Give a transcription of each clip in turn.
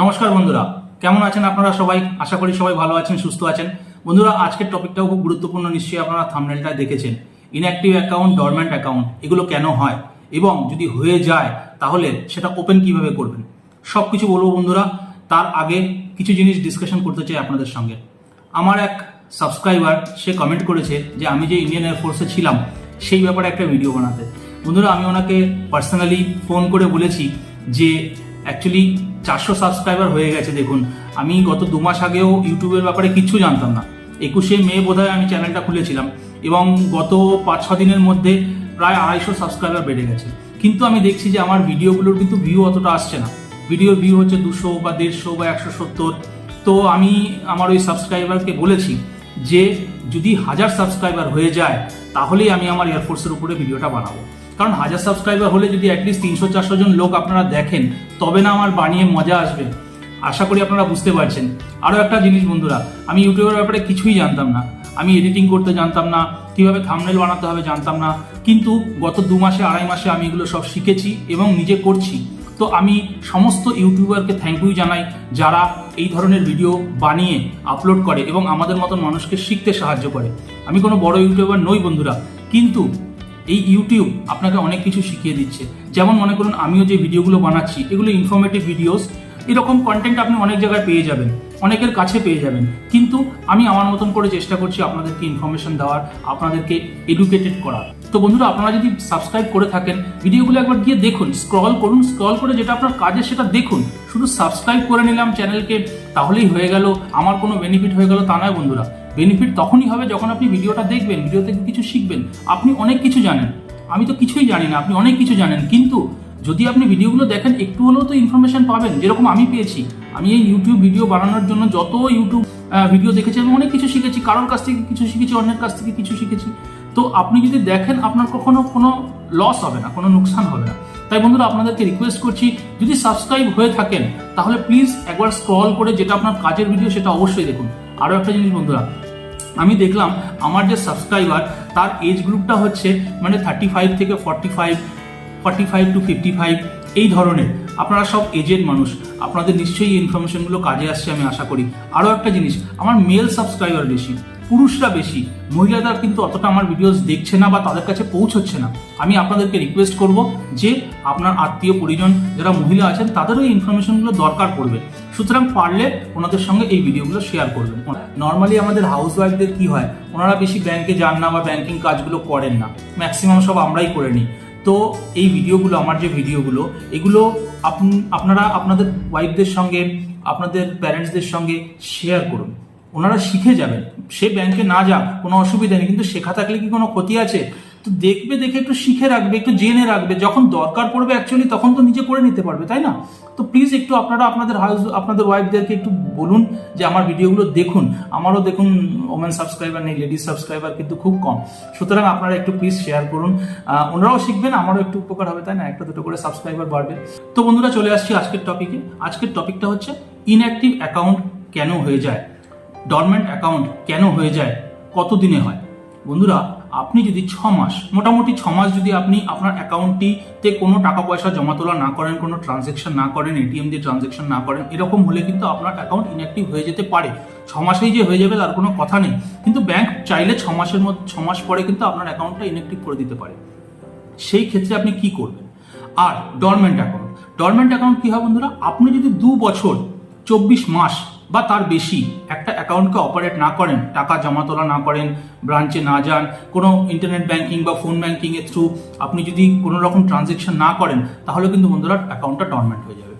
নমস্কার বন্ধুরা। কেমন আছেন আপনারা সবাই? আশা করি সবাই ভালো আছেন, সুস্থ আছেন। বন্ধুরা, আজকের টপিকটাও খুব গুরুত্বপূর্ণ, নিশ্চয়ই আপনারা থামনেলটা দেখেছেন। ইনঅ্যাক্টিভ অ্যাকাউন্ট ডরম্যান্ট অ্যাকাউন্ট এগুলো কেন হয়? এবং যদি হয়ে যায়, তাহলে সেটা ওপেন কীভাবে করবেন? সব কিছু বলব বন্ধুরা, তার আগে কিছু জিনিস ডিসকাশন করতে চাই আপনাদের সঙ্গে। আমার এক সাবস্ক্রাইবার সে কমেন্ট করেছে যে, আমি যে ইন্ডিয়ান এয়ারফোর্সে ছিলাম, সেই ব্যাপারে একটা ভিডিও বানাতে। বন্ধুরা, আমি ওনাকে পার্সোনালি ফোন করে বলেছি যে অ্যাকচুয়ালি চারশো সাবস্ক্রাইবার হয়ে গেছে, দেখুন। আমি গত দু মাস আগেও ইউটিউবের ব্যাপারে কিচ্ছু জানতাম না। একুশে মে বোধহয় আমি চ্যানেলটা খুলেছিলাম এবং গত পাঁচ, ছ দিনের মধ্যে প্রায় আড়াইশো সাবস্ক্রাইবার বেড়ে গেছে। কিন্তু আমি দেখছি যে আমার ভিডিওগুলোর কিন্তু ভিউ অতটা আসছে না। ভিডিওর ভিউ হচ্ছে দুশো বা দেড়শো বা একশো সত্তর। তো আমি আমার ওই সাবস্ক্রাইবারকে বলেছি যে, যদি হাজার সাবস্ক্রাইবার হয়ে যায়, তাহলেই আমি আমার এয়ারফোর্সের উপরে ভিডিওটা বানাবো। কারণ হাজার সাবস্ক্রাইবার হলে যদি অ্যাটলিস্ট তিনশো, চারশো জন লোক আপনারা দেখেন তবে না আমার বানিয়ে মজা আসবে। আশা করি আপনারা বুঝতে পারছেন। আরও একটা জিনিস বন্ধুরা, আমি ইউটিউবের ব্যাপারে কিছুই জানতাম না। আমি এডিটিং করতে জানতাম না, কীভাবে থামনেল বানাতে হবে জানতাম না। কিন্তু গত দু মাসে, আড়াই মাসে আমি এগুলো সব শিখেছি এবং নিজে করছি। তো আমি সমস্ত ইউটিউবারকে থ্যাংক ইউ জানাই, যারা এই ধরনের ভিডিও বানিয়ে আপলোড করে এবং আমাদের মতন মানুষকে শিখতে সাহায্য করে। আমি কোনো বড় ইউটিউবার নই বন্ধুরা, কিন্তু এই ইউটিউব আপনাকে অনেক কিছু শিখিয়ে দিচ্ছে। যেমন মনে করুন, আমিও যে ভিডিওগুলো বানাচ্ছি, এগুলো ইনফরমেটিভ ভিডিওস এরকম কন্টেন্ট আপনি অনেক জায়গায় পেয়ে যাবেন, অনেকের কাছে পেয়ে যাবেন। কিন্তু আমি আমার মতন করে চেষ্টা করছি আপনাদেরকে ইনফরমেশন দেওয়ার, আপনাদেরকে এডুকেটেড করার। তো বন্ধুরা, আপনারা যদি সাবস্ক্রাইব করে থাকেন, ভিডিওগুলো একবার গিয়ে দেখুন স্ক্রল করুন স্ক্রল করে যেটা আপনার কাজে সেটা দেখুন। শুধু সাবস্ক্রাইব করে নিলাম চ্যানেলকে তাহলেই হয়ে গেল, আমার কোনো বেনিফিট হয়ে গেল তা নয় বন্ধুরা। বেনিফিট তখনই হবে যখন আপনি ভিডিওটা দেখবেন ভিডিও থেকে কিছু শিখবেন। আপনি অনেক কিছু জানেন। আমি তো কিছুই জানি না, আপনি অনেক কিছু জানেন। কিন্তু যদি আপনি ভিডিওগুলো দেখেন, একটু হলেও তো ইনফরমেশন পাবেন। যেরকম আমি পেয়েছি। আমি এই ইউটিউব ভিডিও বানানোর জন্য যত ইউটিউব ভিডিও দেখেছি, আমি অনেক কিছু শিখেছি। কারোর কাছ থেকে কিছু শিখেছি, অন্যের কাছ থেকে কিছু শিখেছি। তো আপনি যদি দেখেন, আপনার কখনো কোনো লস হবে না, কোনো নুকসান হবে না। তাই বন্ধুরা, আপনাদেরকে রিকোয়েস্ট করছি, যদি সাবস্ক্রাইব হয়ে থাকেন, তাহলে প্লিজ একবার স্ক্রল করে যেটা আপনার কাজের ভিডিও সেটা অবশ্যই দেখুন। আরও একটা জিনিস বন্ধুরা আমি দেখলাম আমার যে সাবস্ক্রাইবার তার এজ গ্রুপটা হচ্ছে মানে থার্টি ফাইভ থেকে forty five forty five to fifty five এই ধরনের। আপনারা সব এজেড মানুষ। আপনাদের নিশ্চয়ই এই ইনফরমেশনগুলো কাজে আসছে আমি আশা করি। আরও একটা জিনিস, আমার মেল সাবস্ক্রাইবার বেশি। পুরুষরা বেশি, মহিলারা কিন্তু অতটা আমার ভিডিওস দেখছে না বা তাদের কাছে পৌঁছচ্ছে না। আমি আপনাদেরকে রিকোয়েস্ট করব যে আপনার আত্মীয়, পরিজন যারা মহিলা আছেন, তাদেরও এই ইনফরমেশনগুলো দরকার পড়বে। সুতরাং পারলে ওনাদের সঙ্গে এই ভিডিওগুলো শেয়ার করবেন। নর্মালি আমাদের হাউস ওয়াইফদের কী হয়? ওনারা বেশি ব্যাংকে যান না বা ব্যাংকিং কাজগুলো করেন না। ম্যাক্সিমাম সব আমরাই করে নিই। তো এই ভিডিওগুলো আমার যে ভিডিওগুলো এগুলো আপ- আপনারা আপনাদের ওয়াইফদের সঙ্গে, আপনাদের প্যারেন্টসদের সঙ্গে শেয়ার করুন। ওনারা শিখে যাবেন। সে ব্যাংকে না যাক, কোনো অসুবিধা নেই, কিন্তু শেখা থাকলে কি কোনো ক্ষতি আছে? তো দেখবে, দেখে একটু শিখে রাখবে, একটু জেনে রাখবে। যখন দরকার পড়বে অ্যাকচুয়ালি তখন তো নিজে করে নিতে পারবে, তাই না? তো প্লিজ একটু আপনারা আপনাদের হাউস আপনাদের ওয়াইফদেরকে একটু বলুন যে আমার ভিডিওগুলো দেখুন। আমারও দেখুন ওমেন সাবস্ক্রাইবার নেই লেডিস সাবস্ক্রাইবার কিন্তু খুব কম। সুতরাং আপনারা একটু প্লিজ শেয়ার করুন। ওনারাও শিখবেন, আমারও একটু উপকার হবে, তাই না? একটা, দুটো করে সাবস্ক্রাইবার বাড়বে। তো বন্ধুরা, চলে আসছি আজকের টপিকে আজকের টপিকটা হচ্ছে ইনঅ্যাক্টিভ অ্যাকাউন্ট কেন হয়ে যায়? ডরমেন্ট অ্যাকাউন্ট কেন হয়ে যায়? কত দিনে হয়? বন্ধুরা, আপনি যদি ছ মাস, মোটামুটি ছ মাস যদি আপনি আপনার অ্যাকাউন্টটিতে কোনো টাকা পয়সা জমা তোলা না করেন, কোনো ট্রানজেকশন না করেন এটিএম দিয়ে ট্রানজেকশন না করেন, এরকম হলে কিন্তু আপনার অ্যাকাউন্ট ইনঅ্যাক্টিভ হয়ে যেতে পারে। ছ মাসেই যে হয়ে যাবে তার কোনো কথা নেই। কিন্তু ব্যাংক চাইলে ছ মাসের মধ্যে, ছ মাস পরে কিন্তু আপনার অ্যাকাউন্টটা ইনঅ্যাক্টিভ করে দিতে পারে। সেই ক্ষেত্রে আপনি কি করবেন? আর ডরমেন্ট অ্যাকাউন্ট ডরমেন্ট অ্যাকাউন্ট কী হয় বন্ধুরা? আপনি যদি দু বছর, চব্বিশ মাস বা তার বেশি একটা অ্যাকাউন্টকে অপারেট না করেন, টাকা জমা তোলা না করেন ব্রাঞ্চে না যান, কোনো ইন্টারনেট ব্যাংকিং বা ফোন ব্যাঙ্কিংয়ের থ্রু আপনি যদি কোনো রকম ট্রানজেকশন না করেন, তাহলে কিন্তু বন্ধুরা অ্যাকাউন্টটা ডরমেন্ট হয়ে যাবে।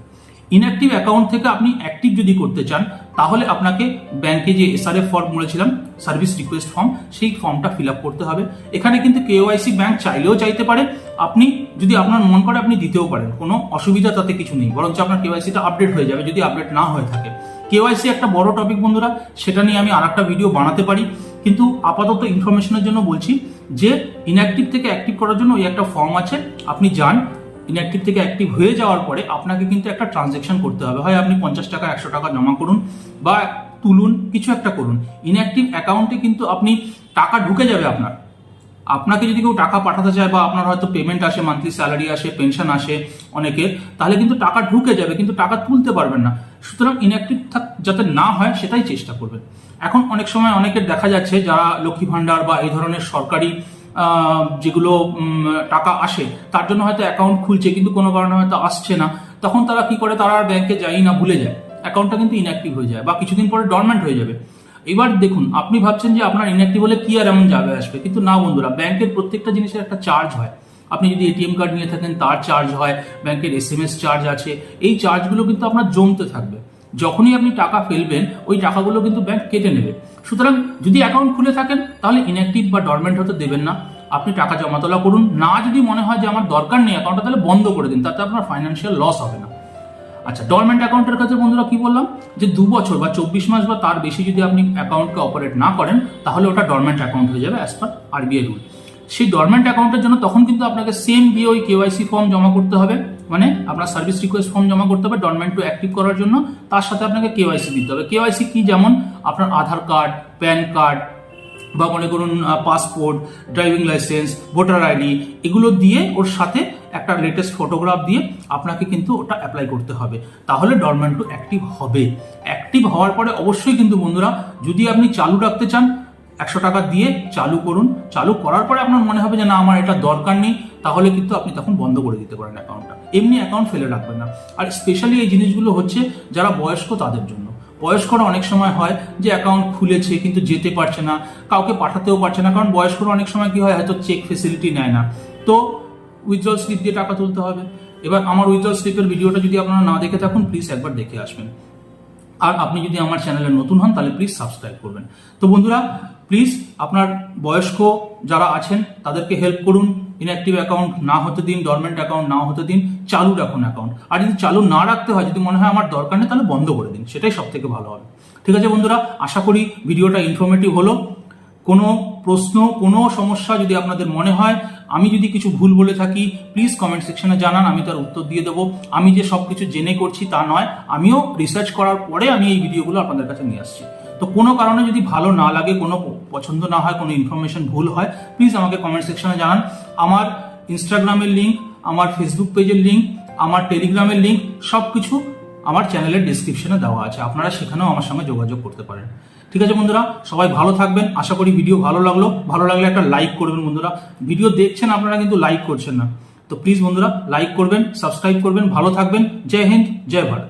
ইনঅ্যাক্টিভ অ্যাকাউন্ট থেকে আপনি অ্যাক্টিভ যদি করতে চান, তাহলে আপনাকে ব্যাংকে যে এসআরএফ ফর্ম বলেছিলাম সার্ভিস রিকোয়েস্ট ফর্ম সেই ফর্মটা ফিল আপ করতে হবে। এখানে কিন্তু কেওআইসি ব্যাংক চাইলেও চাইতে পারে, আপনি যদি আপনার মন করে আপনি দিতেও পারেন, কোনো অসুবিধা তাতে কিছু নেই, বরঞ্চ আপনার কেওআইসিটা আপডেট হয়ে যাবে যদি আপডেট না হয়ে থাকে। কেওআইসি একটা বড় টপিক বন্ধুরা, সেটা নিয়ে আমি আরেকটা ভিডিও বানাতে পারি। কিন্তু আপাতত ইনফরমেশনের জন্য বলছি যে ইনঅ্যাক্টিভ থেকে অ্যাক্টিভ করার জন্য ওই একটা ফর্ম আছে, আপনি যান। ইনঅ্যাক্টিভ থেকে অ্যাক্টিভ হয়ে যাওয়ার পরে আপনাকে কিন্তু একটা ট্রানজেকশন করতে হবে। হয় আপনি পঞ্চাশ টাকা, একশো টাকা জমা করুন বা তুলুন, কিছু একটা করুন। ইনঅ্যাক্টিভ অ্যাকাউন্টে কিন্তু আপনি টাকা ঢুকে যাবে আপনার। আপনাকে যদি কেউ টাকা পাঠাতে চায় বা আপনার হয়তো পেমেন্ট আসে মান্থলি স্যালারি আসে পেনশন আসে অনেকের, তাহলে কিন্তু টাকা ঢুকে যাবে, কিন্তু টাকা তুলতে পারবেন না। সুতরাং ইনঅ্যাক্টিভ যাতে না হয়, সেটাই চেষ্টা করবেন। এখন অনেক সময় অনেকের দেখা যাচ্ছে, যারা লক্ষ্মী ভাণ্ডার বা এই ধরনের সরকারি যেগুলো টাকা আসে, তার জন্য হয়তো অ্যাকাউন্ট খুলছে, কিন্তু কোনো কারণে হয়তো আসছে না। তখন তারা কি করে? তারা ব্যাংকে যাই না, ভুলে যায়। অ্যাকাউন্টটা কিন্তু ইনঅ্যাক্টিভ হয়ে যায় বা কিছুদিন পরে ডরমেন্ট হয়ে যাবে। এবার দেখুন, আপনি ভাবছেন যে আপনার ইনঅ্যাক্টিভ হলে কি আর এমন যাবে আসবে? কিন্তু না বন্ধুরা, ব্যাংকের প্রত্যেকটা জিনিসের একটা চার্জ হয়। আপনি যদি এটিএম কার্ড নিয়ে থাকেন, তার চার্জ হয়, ব্যাংকের এস এম এস চার্জ আছে, এই চার্জগুলো কিন্তু আপনার জমতে থাকবে। যখনই আপনি টাকা ফেলবেন, ওই টাকাগুলো কিন্তু ব্যাংক কেটে নেবে। সুতরাং যদি অ্যাকাউন্ট খুলে থাকেন, তাহলে ইনঅ্যাক্টিভ বা ডরমেন্ট হতে দেবেন না। আপনি টাকা জমা তোলা করুন। না যদি মনে হয় যে আমার দরকার নেই অ্যাকাউন্টটা তাহলে বন্ধ করে দিন, তাতে আপনার ফাইন্যান্সিয়াল লস হবে না। আচ্ছা ডরমেন্ট অ্যাকাউন্টের কাছে বন্ধুরা কি বললাম? যে দু বছর বা চব্বিশ মাস বা তার বেশি যদি আপনি অ্যাকাউন্টকে অপারেট না করেন, তাহলে ওটা ডরমেন্ট অ্যাকাউন্ট হয়ে যাবে অ্যাজ পার আরবিআই রুল সেই ডরমেন্ট অ্যাকাউন্টের জন্য তখন কিন্তু আপনাকে সেম গিয়ে ওই কেওয়াইসি ফর্ম জমা করতে হবে। মানে আপনার সার্ভিস রিকোয়েস্ট ফর্ম জমা করতে হবে ডরমেন্ট টু অ্যাক্টিভ করার জন্য। তার সাথে আপনাকে কেওয়াইসি দিতে হবে। কেওয়াইসি কি? যেমন আপনার আধার কার্ড প্যান কার্ড বা মনে করুন passport driving licence voter ID এগুলো দিয়ে ওর সাথে একটা লেটেস্ট ফটোগ্রাফ দিয়ে আপনাকে কিন্তু ওটা অ্যাপ্লাই করতে হবে। তাহলে ডরমেন্টো অ্যাক্টিভ হবে। অ্যাক্টিভ হওয়ার পরে অবশ্যই কিন্তু বন্ধুরা, যদি আপনি চালু রাখতে চান, একশো টাকা দিয়ে চালু করুন। চালু করার পরে আপনার মনে হবে যে, না, আমার এটা দরকার নেই। তাহলে কিন্তু আপনি তখন বন্ধ করে দিতে পারেন অ্যাকাউন্টটা এমনি অ্যাকাউন্ট ফেলে রাখবেন না। আর স্পেশালি এই জিনিসগুলো হচ্ছে যারা বয়স্ক তাদের জন্য। বয়স্করা অনেক সময় হয় যে অ্যাকাউন্ট খুলেছে কিন্তু যেতে পারছে না, কাউকে পাঠাতেও পারছে না, কারণ বয়স্করা অনেক সময় কি হয়, হয়তো চেক ফেসিলিটি নেয় না। তো উইথড্রল স্লিপ দিয়ে টাকা তুলতে হবে। এবার আমার উইথড্রল স্লিপের ভিডিওটা যদি আপনারা না দেখে থাকুন প্লিজ একবার দেখে আসবেন। আর আপনি যদি আমার চ্যানেলে নতুন হন, তাহলে প্লিজ সাবস্ক্রাইব করবেন। তো বন্ধুরা প্লিজ আপনার বয়স্ক যারা আছেন, তাদেরকে হেল্প করুন। ইনঅ্যাক্টিভ অ্যাকাউন্ট না হতে দিন ডরমেন্ট অ্যাকাউন্ট না হতে দিন, চালু রাখুন অ্যাকাউন্ট আর যদি চালু না রাখতে হয়, যদি মনে হয় আমার দরকার নেই, তাহলে বন্ধ করে দিন। সেটাই সব থেকে ভালো হবে। ঠিক আছে বন্ধুরা, আশা করি ভিডিওটা ইনফরমেটিভ হলো। কোনো প্রশ্ন, কোনো সমস্যা যদি আপনাদের মনে হয়, আমি যদি কিছু ভুল বলে থাকি প্লিজ কমেন্ট সেকশনে জানান, আমি তার উত্তর দিয়ে দেবো। আমি যে সব কিছু জেনে করছি তা নয়, আমিও রিসার্চ করার পরে আমি এই ভিডিওগুলো আপনাদের কাছে নিয়ে আসছি। তো কোনো কারণে যদি ভালো না লাগে, কোনো পছন্দ না হয়, কোনো ইনফরমেশন ভুল হয় প্লিজ আমাকে কমেন্ট সেকশনে জানান। আমার ইনস্টাগ্রামের লিঙ্ক আমার ফেসবুক পেজের লিঙ্ক আমার টেলিগ্রামের লিঙ্ক সব কিছু আমার চ্যানেলের ডিসক্রিপশনে দেওয়া আছে। আপনারা সেখানেও আমার সঙ্গে যোগাযোগ করতে পারেন। ঠিক আছে বন্ধুরা, সবাই ভালো থাকবেন। আশা করি ভিডিও ভালো লাগল। ভালো লাগলে একটা লাইক করবেন বন্ধুরা। ভিডিও দেখছেন আপনারা কিন্তু লাইক করছেন না। তো প্লিজ বন্ধুরা লাইক করবেন সাবস্ক্রাইব করবেন, ভালো থাকবেন। জয় হিন্দ, জয় ভারত।